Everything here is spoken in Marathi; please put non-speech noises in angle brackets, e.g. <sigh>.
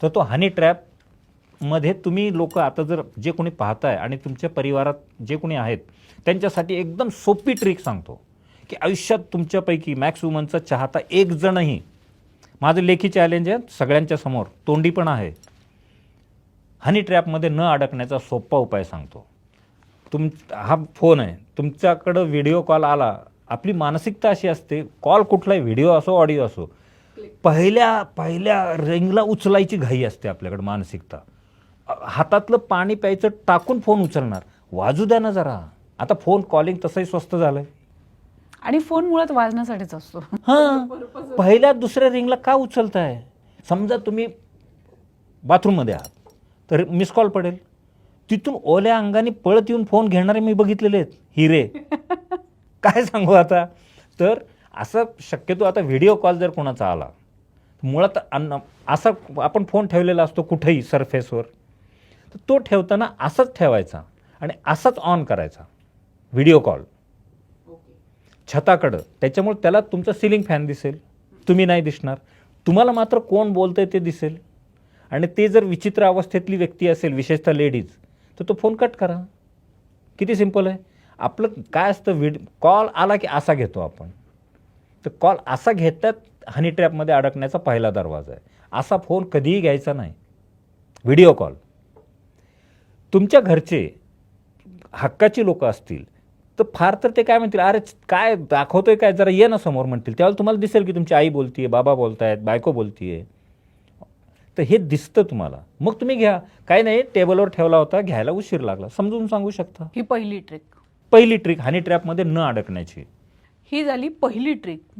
तर तो हनी ट्रॅपमध्ये तुम्ही लोक आता जर जे कोणी पाहताय आणि तुमच्या परिवारात जे कोणी आहेत त्यांच्यासाठी एकदम सोपी ट्रिक सांगतो की आयुष्यात तुमच्यापैकी मॅक्स वुमनचा चाहता एक जणही माझं लेखी चॅलेंज आहे सगळ्यांच्या समोर तोंडी पण आहे. हनी ट्रॅपमध्ये न अडकण्याचा सोपा उपाय सांगतो. तुम हा फोन आहे. तुमच्याकडं व्हिडिओ कॉल आला आपली मानसिकता अशी असते कॉल कुठलाही व्हिडिओ असो ऑडिओ असो पहिल्या पहिल्या रिंगला उचलायची घाई असते आपल्याकडे मानसिकता. हातातलं पाणी प्यायचं टाकून फोन उचलणार. वाजू द्या ना जरा. आता फोन कॉलिंग तसंही स्वस्त झालंय. आणि फोन मुळात वाजण्यासाठीच असतो. हां. पहिल्या दुसऱ्या रिंगला का उचलताय? समजा तुम्ही बाथरूममध्ये आहात तर मिस कॉल पडेल. तिथून ओल्या अंगाने पळत येऊन फोन घेणारे मी बघितलेले आहेत हिरे. <laughs> काय सांगू आता? तर असं शक्यतो आता व्हिडिओ कॉल जर कोणाचा आला मुळात अन्न असा आपण फोन ठेवलेला असतो कुठेही सरफेसवर तर तो ठेवताना असाच ठेवायचा आणि असाच ऑन करायचा व्हिडिओ कॉल छताकडं. त्याच्यामुळे त्याला तुमचा सिलिंग फॅन दिसेल. तुम्ही नाही दिसणार. तुम्हाला मात्र कोण बोलतंय ते दिसेल. आणि ते जर विचित्र अवस्थेतली व्यक्ती असेल विशेषतः लेडीज तर तो फोन कट करा. किती सिंपल आहे. आपलं काय असतं व्हिड कॉल आला की असा घेतो आपण. तर कॉल असा घेतात हनी ट्रॅपमध्ये अडकण्याचा पहिला दरवाजा आहे. असा फोन कधीही घ्यायचा नाही. व्हिडिओ कॉल तुमच्या घरचे हक्काची लोक असतील तर फार तर ते काय म्हणतील? अरे काय दाखवतोय काय? जरा ये ना समोर म्हणतील. त्यावेळेला तुम्हाला दिसेल की तुमची आई बोलतीये बाबा बोलतायत बायको बोलतीये. तर हे दिसतं तुम्हाला. मग तुम्ही घ्या. काही नाही टेबलवर ठेवला होता घ्यायला उशीर लागला. समजून सांगू शकता. ही पहिली ट्रिक पहिली ट्रिक हनी ट्रॅपमध्ये न अडकण्याची. ही झाली पहिली ट्रिक